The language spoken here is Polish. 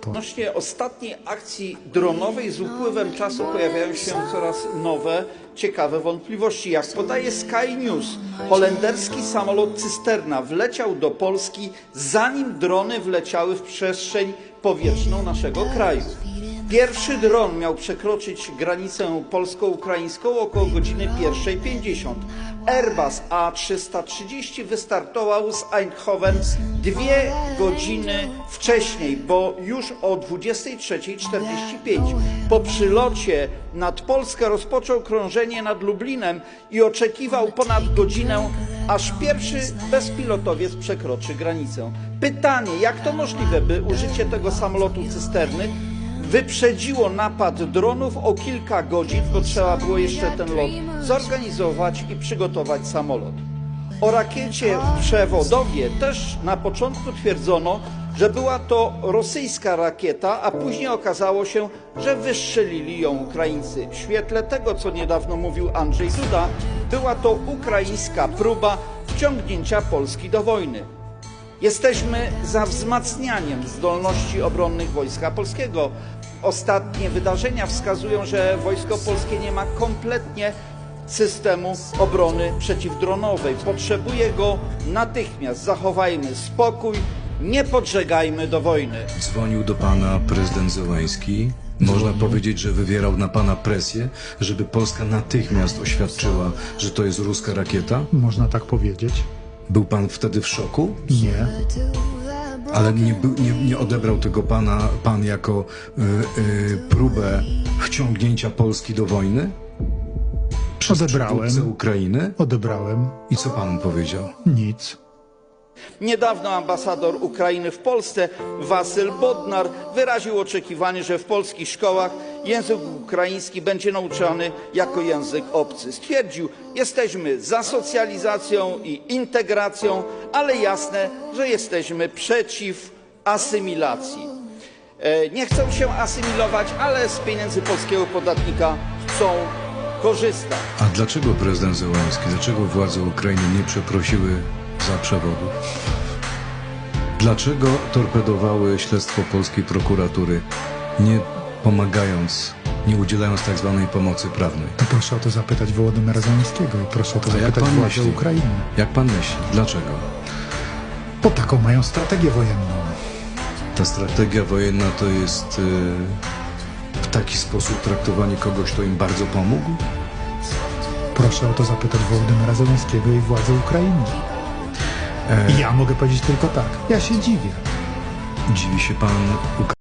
to. Odnośnie ostatniej akcji dronowej z upływem czasu pojawiają się coraz nowe, ciekawe wątpliwości. Jak podaje Sky News, holenderski samolot cysterna wleciał do Polski zanim drony wleciały w przestrzeń powietrzną naszego kraju. Pierwszy dron miał przekroczyć granicę polsko-ukraińską około godziny 1.50. Airbus A330 wystartował z Eindhoven dwie godziny wcześniej, bo już o 23.45 po przylocie nad Polskę rozpoczął krążenie nad Lublinem i oczekiwał ponad godzinę, aż pierwszy bezpilotowiec przekroczy granicę. Pytanie, jak to możliwe, by użycie tego samolotu cysterny wyprzedziło napad dronów o kilka godzin, bo trzeba było jeszcze ten lot zorganizować i przygotować samolot. O rakiecie w Przewodowie też na początku twierdzono, że była to rosyjska rakieta, a później okazało się, że wystrzelili ją Ukraińcy. W świetle tego, co niedawno mówił Andrzej Duda, była to ukraińska próba wciągnięcia Polski do wojny. Jesteśmy za wzmacnianiem zdolności obronnych Wojska Polskiego. Ostatnie wydarzenia wskazują, że Wojsko Polskie nie ma kompletnie systemu obrony przeciwdronowej. Potrzebuje go natychmiast. Zachowajmy spokój, nie podżegajmy do wojny. Dzwonił do pana prezydent Zełański. Można powiedzieć, że wywierał na pana presję, żeby Polska natychmiast oświadczyła, że to jest ruska rakieta. Można tak powiedzieć? Był pan wtedy w szoku? Nie. Ale nie, nie, nie odebrał tego pana, pan jako y, y, próbę wciągnięcia Polski do wojny? Przez Odebrałem. Ukrainy? Odebrałem. I co pan powiedział? Nic. Niedawno ambasador Ukrainy w Polsce, Wasyl Bodnar, wyraził oczekiwanie, że w polskich szkołach język ukraiński będzie nauczany jako język obcy. Stwierdził, jesteśmy za socjalizacją i integracją, ale jasne, że jesteśmy przeciw asymilacji. E, Nie chcą się asymilować, ale z pieniędzy polskiego podatnika chcą korzystać. A dlaczego prezydent Zełański, dlaczego władze Ukrainy nie przeprosiły za przewodów? Dlaczego torpedowały śledztwo polskiej prokuratury, nie pomagając, nie udzielając tak zwanej pomocy prawnej? To proszę o to zapytać Wołodymyra Zełenskiego i proszę o to A zapytać władze? Ukrainy. Jak pan myśli? Dlaczego? Bo taką mają strategię wojenną. Ta strategia wojenna to jest y, w taki sposób traktowanie kogoś, kto im bardzo pomógł? Proszę o to zapytać Wołodymyra Zełenskiego i władze Ukrainy. Ja mogę powiedzieć tylko tak. Ja się dziwię. dziwi się pan